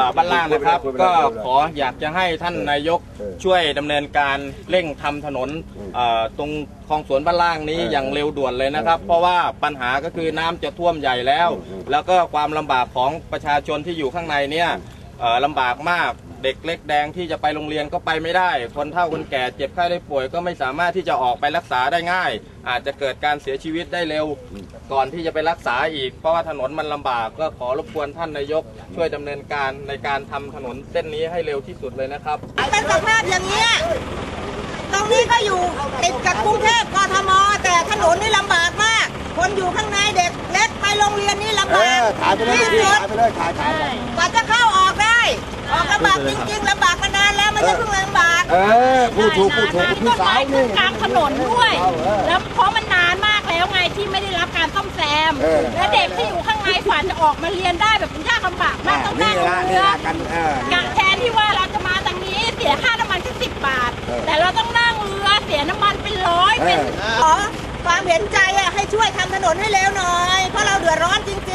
อ่าบ้านล่างนะครับก็ขออยากจะให้ท่านนายกช่วยดำเนินการเร่งทำถนนเอ่อตรงคลองสวนบ้านล่างนี้อย่างเร็วด่วนเลยนะครับ เพราะว่าปัญหาก็คือน้ำจะท่วมใหญ่แล้ว แล้วก็ความลำบากของประชาชนที่อยู่ข้างในเนี่ยเอ่อลำบากมาก เด็กเล็กแดงที่จะไปโรงเรียนก็ไปไม่ได้ คนเฒ่าคนแก่เจ็บไข้ได้ป่วย ก็ไม่สามารถที่จะออกไปรักษาได้ง่าย อาจจะเกิดการเสียชีวิตได้เร็ว ก่อนที่จะไปรักษาอีก เพราะว่าถนนมันลำบาก ก็ขอรบกวนท่านนายก ช่วยดำเนินการในการทำถนนเส้นนี้ให้เร็วที่สุดเลยนะครับเป็นสภาพอย่างเนี้ยตรงนี้ก็อยู่ติดกับกรุงเทพกทมแต่ถนนนี่ลำบากมาก คนอยู่ข้างในเด็กเล็กไปโรงเรียนนี่ลำากเอบอถ่ายไปเลยที่พี่สุดถ่ายไปเลยถ่ายถ่ายกว่าจะเข้า ออกได้ออกลำบากจริงๆลำบากมานานแล้วไม่ใช่เพิ่งลำบากเออพูดถูกพูดถูกพี่ต้นสาไม้วขึ้นี่นกลางถนนด้วยเอาเออแล้วเพราะมันนานมากแล้วไงที่ไม่ได้รับการซ่อมแซมเออและเด็กที่อยู่ข้างในฝันจะออกมาเรียนได้แบบยากลำบากมากต้องนี่นั่งละเรืนี่อละกันเออกะแทนที่ว่าเราจะมาทางนี้เสียค่าน้ำมันแค่สิบบาทเออแต่เราต้องนั่งเรือเสียน้ำมันเป็นร้อยเป็นขอความเห็นใจอะให้ช่วยทำถนนให้เร็วหน่อย เพราะเราเดือดร้อนจริง